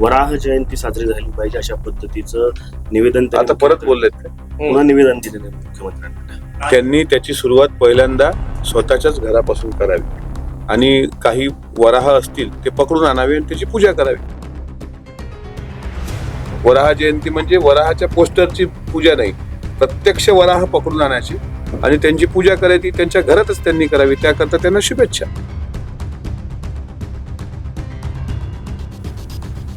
वराह जयंती साजरी झाली पाहिजे अशा पद्धतीचं निवेदन त्यांनी आता परत बोललेत का? पुन्हा निवेदन दिलेलं आहे मुख्यमंत्र्यांकडे. त्यांनी त्याची सुरुवात पहिल्यांदा स्वतःच्याच घरापासून करावी. आणि काही वराह असतील ते पकडून आणावे आणि त्याची पूजा करावी. वराह जयंती म्हणजे वराहाच्या पोस्टरची पूजा नाही. प्रत्यक्ष वराह पकडून आणायची आणि त्यांची पूजा करायची त्यांच्या घरातच त्यांनी करावी त्याकरता त्यांना शुभेच्छा.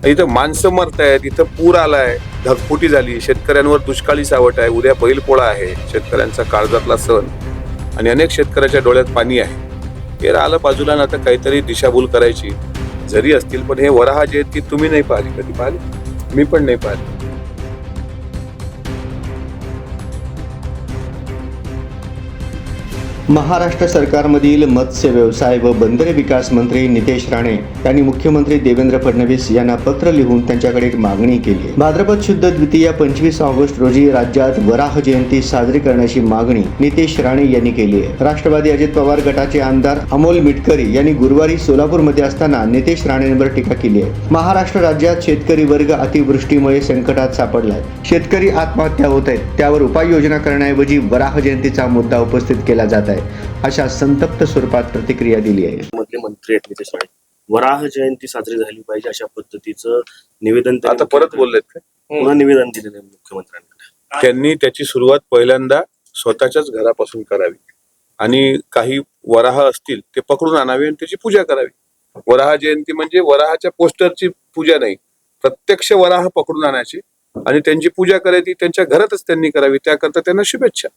इथं माणसं मरत आहेत इथं पूर आलाय ढगफुटी झाली शेतकऱ्यांवर दुष्काळी सावट आहे उद्या बैलपोळा आहे शेतकऱ्यांचा काळजातला सण. आणि अनेक शेतकऱ्याच्या डोळ्यात पाणी आहे. हे आलं बाजूला ना तर काहीतरी दिशाभूल करायची. जरी असतील पण हे वराहा ती तुम्ही नाही पाहिली. कधी पाहिली? मी पण नाही पाहिली. महाराष्ट्र सरकारमधील मत्स्य व्यवसाय व बंदरे विकास मंत्री नितेश राणे यांनी मुख्यमंत्री देवेंद्र फडणवीस यांना पत्र लिहून त्यांच्याकडे एक मागणी केली भाद्रपद शुद्ध द्वितीय पंचवीस ऑगस्ट रोजी राज्यात वराह जयंती साजरी करण्याची मागणी नितेश राणे यांनी केली आहे. राष्ट्रवादी अजित पवार गटाचे आमदार अमोल मिटकरी यांनी गुरुवारी सोलापूरमध्ये असताना नितेश राणेंवर टीका केली आहे. महाराष्ट्र राज्यात शेतकरी वर्ग अतिवृष्टीमुळे संकटात सापडलाय. शेतकरी आत्महत्या होत आहेत. त्यावर उपाययोजना करण्याऐवजी वराह जयंतीचा मुद्दा उपस्थित केला जात आहे. अशा संतप्त स्वरूपात प्रतिक्रिया दिली आहे. मधले मंत्री आहेत नितेश राणे. वराह जयंती साजरी झाली पाहिजे अशा पद्धतीचं निवेदन त्यांनी आता परत बोललेत का? पुन्हा निवेदन दिलेलं आहे मुख्यमंत्र्यांकडे. त्यांनी त्याची सुरुवात पहिल्यांदा स्वतःच्याच घरापासून करावी. आणि काही वराह असतील ते पकडून आणावे आणि त्याची पूजा करावी. वराह जयंती म्हणजे वराहाच्या पोस्टरची पूजा नाही. प्रत्यक्ष वराह पकडून आणायची आणि त्यांची पूजा करायची त्यांच्या घरातच त्यांनी करावी त्याकरता त्यांना शुभेच्छा.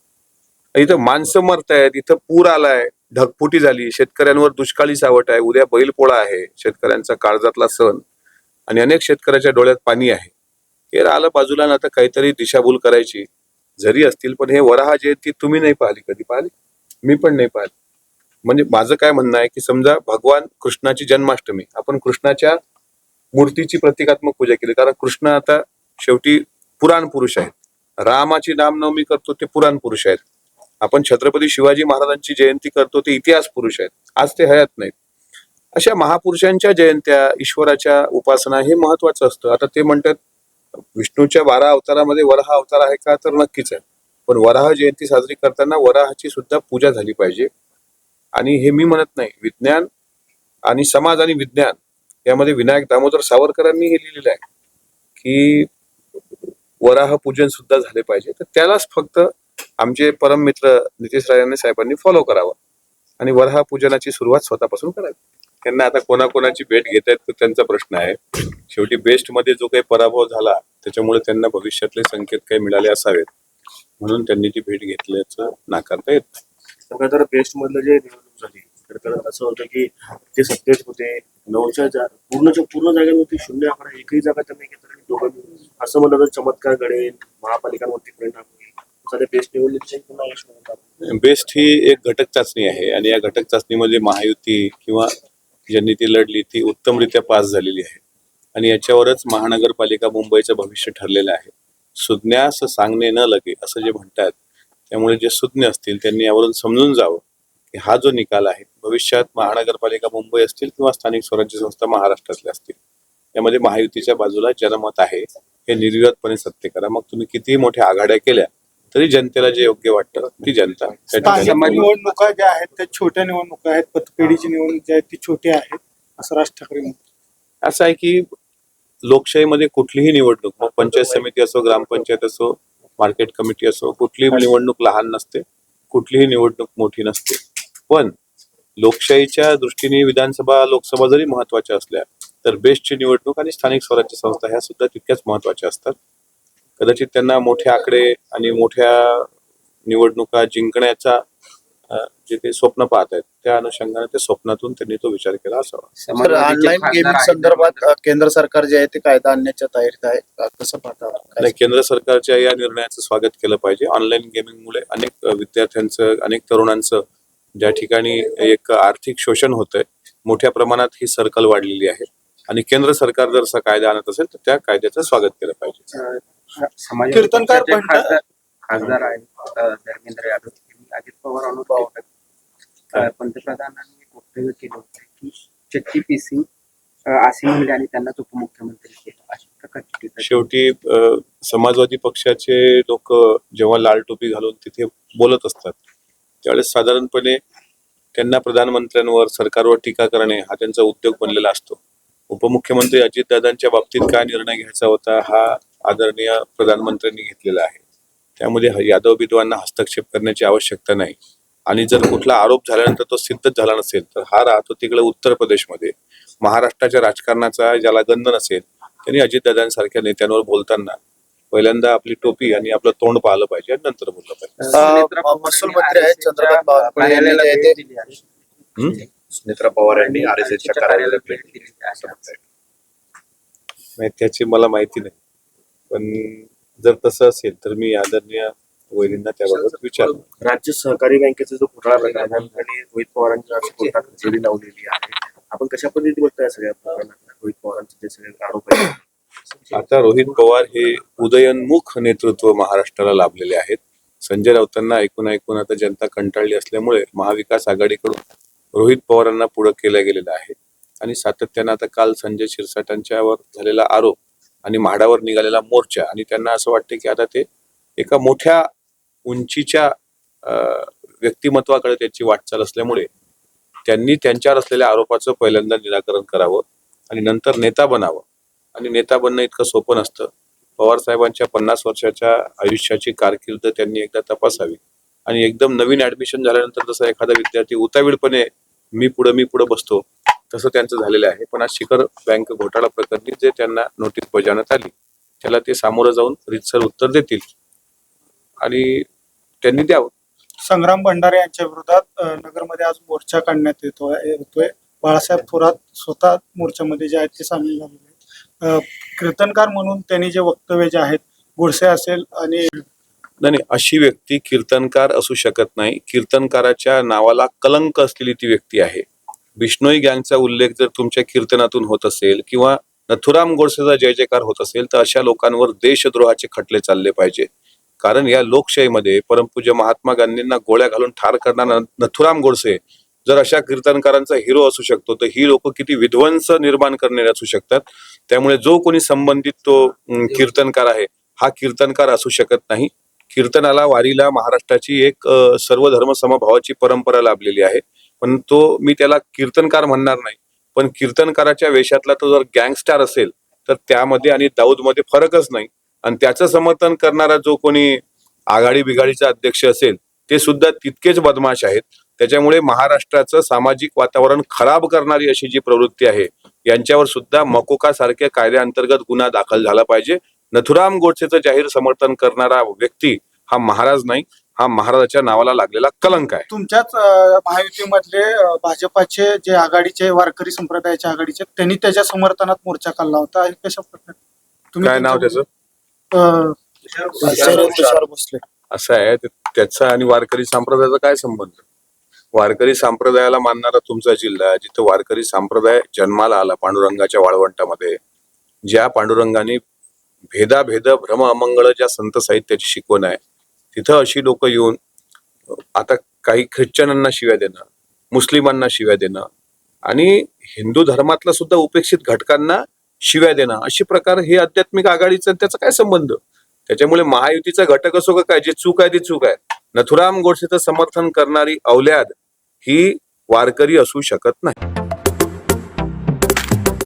इथं माणसं मरत आहेत इथं पूर आलाय ढगफुटी झाली शेतकऱ्यांवर दुष्काळी सावट आहे उद्या बैलपोळा आहे शेतकऱ्यांचा काळजातला सण आणि अनेक शेतकऱ्याच्या डोळ्यात पाणी आहे. हे राहिलं बाजूला ना काहीतरी दिशाभूल करायची. जरी असतील पण हे वराहा जे ती तुम्ही नाही पाहिली कधी. पाहिली? मी पण नाही पाहिली. म्हणजे माझं काय म्हणणं आहे की समजा भगवान कृष्णाची जन्माष्टमी आपण कृष्णाच्या मूर्तीची प्रतिकात्मक पूजा केली. कारण कृष्ण आता शेवटी पुराण पुरुष आहेत. रामाची नामनवमी करतो ते पुराण पुरुष आहेत. आपण छत्रपती शिवाजी महाराजांची जयंती करतो ते इतिहास पुरुष आहेत. आज ते हयात नाहीत. अशा महापुरुषांच्या जयंत्या ईश्वराच्या उपासना हे महत्वाचं असतं. आता ते म्हणतात विष्णूच्या बारा अवतारामध्ये वराह अवतार आहे का तर नक्कीच आहे. पण वराह जयंती साजरी करताना वराहाची सुद्धा पूजा झाली पाहिजे. आणि हे मी म्हणत नाही विज्ञान आणि समाज आणि विज्ञान यामध्ये विनायक दामोदर सावरकरांनी हे लिहिलेलं आहे की वराह पूजन सुद्धा झाले पाहिजे. तर त्यालाच फक्त आमचे परम मित्र नितीश राणे साहेबांनी फॉलो करावा. आणि वरहा पूजनाची सुरुवात स्वतःपासून करावी. त्यांना आता कोणाकोणाची भेट घेत आहेत त्यांचा प्रश्न आहे. शेवटी बेस्टमध्ये जो काही पराभव झाला त्याच्यामुळे त्यांना भविष्यातले संकेत काही मिळाले असावेत. म्हणून त्यांनी ती भेट घेतल्याचं नाकारता येत तर बेस्ट मधलं जे निवडणूक झाली तर असं होतं की ते सत्तेत होते नऊच्या जा- पूर्णच्या पूर्ण जागेवरती शून्य आकडा एकही जागा त्यांनी घेतली दोघांनी असं म्हणलं तर चमत्कार घडेल महापालिकांवरती परिणाम होईल. सध्या बेस्ट पुन्हा यश बेस्ट ही एक घटक चाचणी आहे आणि या घटक चाचणीमध्ये महायुती किंवा ज्यांनी ती लढली ती उत्तमरित्या पास झालेली आहे. आणि याच्यावरच महानगरपालिका मुंबईचं भविष्य ठरलेलं आहे. सुज्ञास सांगणे न लगे असं जे म्हणतात त्यामुळे जे सुज्ञ असतील त्यांनी यावरून समजून जावं की हा जो निकाल आहे भविष्यात महानगरपालिका मुंबई असतील किंवा स्थानिक स्वराज्य संस्था महाराष्ट्रातल्या असतील यामध्ये महायुतीच्या बाजूला जनमत आहे हे निर्विवादपणे सत्य करा. मग तुम्ही कितीही मोठ्या आघाड्या केल्या तरी जनतेला जे योग्य वाटतं ती जनता स्थानिक. निवडणुका ज्या आहेत त्या छोट्या निवडणुका आहेत पतपेढीची निवडणूक जी आहे ती छोटी आहे असं राज ठाकरे म्हणतात. असं आहे की लोकशाहीमध्ये कुठलीही निवडणूक मग पंचायत समिती असो ग्रामपंचायत असो मार्केट कमिटी असो कुठलीही निवडणूक लहान नसते कुठलीही निवडणूक मोठी नसते. पण लोकशाहीच्या दृष्टीने विधानसभा लोकसभा जरी महत्त्वाच्या असल्या तर बेस्टची निवडणूक आणि स्थानिक स्वराज्य संस्था ह्या सुद्धा तितक्याच महत्त्वाच्या असतात. कदाचित त्यांना मोठे आकडे आणि मोठ्या निवडणुका जिंकण्याचा जे ते स्वप्न पाहत आहेत त्या अनुषंगाने त्या स्वप्नातून त्यांनी तो विचार केला असावा. ऑनलाईन गेमिंग संदर्भात केंद्र सरकार जे आहे ते कायदा आणण्याच्या तयारीत आहे कसं पाहता? नाही केंद्र सरकारच्या या निर्णयाचं स्वागत केलं पाहिजे. ऑनलाईन गेमिंगमुळे अनेक विद्यार्थ्यांचं अनेक तरुणांचं ज्या ठिकाणी एक आर्थिक शोषण होतंय मोठ्या प्रमाणात ही सर्कल वाढलेली आहे. आणि केंद्र सरकार जर असा कायदा आणत असेल तर त्या कायद्याचं स्वागत केलं पाहिजे. समाज कीर्तनकार खासदार आहेत धर्मेंद्र यादव यांनी अजित पवार अनुभव पंतप्रधानांनी एक वक्तव्य केलं होतं की चक्की पीसी असे म्हणले आणि त्यांनाच उपमुख्यमंत्री केलं. शेवटी अ, समाजवादी पक्षाचे लोक जेव्हा लाल टोपी घालून तिथे बोलत असतात त्यावेळेस साधारणपणे त्यांना प्रधानमंत्र्यांवर सरकारवर टीका करणे हा त्यांचा उद्योग बनलेला असतो. उपमुख्यमंत्री अजितदादांच्या बाबतीत काय निर्णय घ्यायचा होता हा आदरणीय प्रधानमंत्र्यांनी घेतलेला आहे. त्यामध्ये ह- यादव विधवांना हस्तक्षेप करण्याची आवश्यकता नाही. आणि जर कुठला आरोप झाल्यानंतर तो सिद्ध झाला नसेल तर हा राहतो तिकडे उत्तर प्रदेशमध्ये. महाराष्ट्राच्या राजकारणाचा ज्याला गंध नसेल त्यांनी अजितदादांसारख्या नेत्यांवर बोलताना पहिल्यांदा आपली टोपी आणि आपलं तोंड पाहिलं पाहिजे आणि नंतर बोललं पाहिजे. महसूल मंत्री आहेत चंद्रकांत पवार यांनी आर एस एसच्या कार्यालयाला भेट दिली. नाही त्याची मला माहिती नाही. पण जर तसं असेल तर मी आदरणीय वैरींना त्याबाबत विचार राज्य सहकारी बँकेचा जो घोटाळा प्रकार आणि रोहित पवारांच्या कोर्टात हजेरी लावलेली आहे आपण कशा पद्धतीने बघताय सगळ्या प्रकरणात रोहित पवारांचे जे सगळे आरोप आहेत. आता रोहित पवार हे उदयनमुख नेतृत्व महाराष्ट्राला लाभलेले आहेत. संजय राऊतांना ऐकून ऐकून आता जनता कंटाळली असल्यामुळे महाविकास आघाडीकडून रोहित पवारांना पुढे केलं गेलेलं आहे. आणि सातत्यानं आता काल संजय शिरसाटांच्यावर झालेला आरोप आणि म्हाडावर निघालेला मोर्चा. आणि त्यांना असं वाटतं की आता ते एका मोठ्या उंचीच्या व्यक्तिमत्वाकडे त्यांची वाटचाल असल्यामुळे त्यांनी त्यांच्यावर असलेल्या आरोपाचं पहिल्यांदा निराकरण करावं आणि नंतर नेता बनावं. आणि नेता बनणं इतकं सोपं नसतं. पवार साहेबांच्या पन्नास वर्षाच्या आयुष्याची कारकिर्द त्यांनी एकदा तपासावी. आणि एकदम नवीन ऍडमिशन झाल्यानंतर जसा एखादा विद्यार्थी उतावीळपणे मी पुढं मी पुढं बसतो तसं त्यांचं झालेलं आहे. पण आज शिखर बँक घोटाळा प्रकरणी जे त्यांना नोटीस बजावण्यात आली त्याला ते सामोरं जाऊन रितसर उत्तर देतील. आणि त्यांनी द्यावं. संग्राम भंडारे यांच्या विरोधात नगरमध्ये आज मोर्चा काढण्यात येतोय येतोय. बाळासाहेब थोरात स्वतः मोर्चामध्ये जे आहेत ते सामील झालेले आहेत. कीर्तनकार म्हणून त्यांनी जे वक्तव्य जे आहेत गोडसे असेल आणि नाही, अशी व्यक्ती कीर्तनकार असू शकत नाही. कीर्तनकाराच्या नावाला कलंक असलेली ती व्यक्ती आहे. बिष्णोई गँगचा उल्लेख जर तुमच्या कीर्तनातून होत असेल किंवा नथुराम गोडसेचा जय जयकार होत असेल तर अशा लोकांवर देशद्रोहाचे खटले चालले पाहिजे. कारण या लोकशाहीमध्ये परमपूज्य महात्मा गांधींना गोळ्या घालून ठार करणारा नथुराम गोडसे जर अशा कीर्तनकारांचा हिरो असू शकतो तर ही लोक किती विध्वंस निर्माण करणारे असू शकतात. त्यामुळे जो कोणी संबंधित तो कीर्तनकार आहे हा कीर्तनकार असू शकत नाही. कीर्तनाला वारीला महाराष्ट्राची एक सर्व धर्म समभावाची परंपरा लाभलेली आहे. पण तो मी त्याला कीर्तनकार म्हणणार नाही. पण कीर्तनकाराच्या वेशातला तो जर गँगस्टार असेल तर त्यामध्ये आणि दाऊदमध्ये फरकच नाही. आणि त्याचं समर्थन करणारा जो कोणी आघाडी बिघाडीचा अध्यक्ष असेल ते सुद्धा तितकेच बदमाश आहेत. त्याच्यामुळे महाराष्ट्राचं सामाजिक वातावरण खराब करणारी अशी जी प्रवृत्ती आहे यांच्यावर सुद्धा मकोका सारख्या कायद्याअंतर्गत गुन्हा दाखल झाला पाहिजे. नथुराम गोडसेचं जाहीर समर्थन करणारा व्यक्ती हा महाराज नाही. हा महाराजाच्या नावाला लागलेला कलंक आहे. तुमच्याच महायुतीमधले भाजपाचे जे आघाडीचे वारकरी संप्रदायाच्या आघाडीचे त्यांनी त्याच्या समर्थनात मोर्चा काढला होता. आणि कशा प्रकारे? तुम्ही काय नाव त्याचं? असं आहे ते- त्याचा आणि वारकरी संप्रदायाचा काय संबंध? वारकरी संप्रदायाला मानणारा तुमचा जिल्हा जिथं वारकरी संप्रदाय जन्माला आला पांडुरंगाच्या वाळवंटामध्ये ज्या पांडुरंगाने भेदाभेद भ्रम अमंगळ ज्या संत साहित्याची शिकवण आहे तिथं अशी लोक येऊन आता काही ख्रिश्चनांना शिव्या देणं मुस्लिमांना शिव्या देणं आणि हिंदू धर्मातल्या सुद्धा उपेक्षित घटकांना शिव्या देणं अशी प्रकार हे आध्यात्मिक आघाडीचं त्याचा काय संबंध? त्याच्यामुळे महायुतीचा घटक असो का काय जे चूक आहे ती चूक आहे. नथुराम गोडसेचं समर्थन करणारी अवल्याद ही वारकरी असू शकत नाही.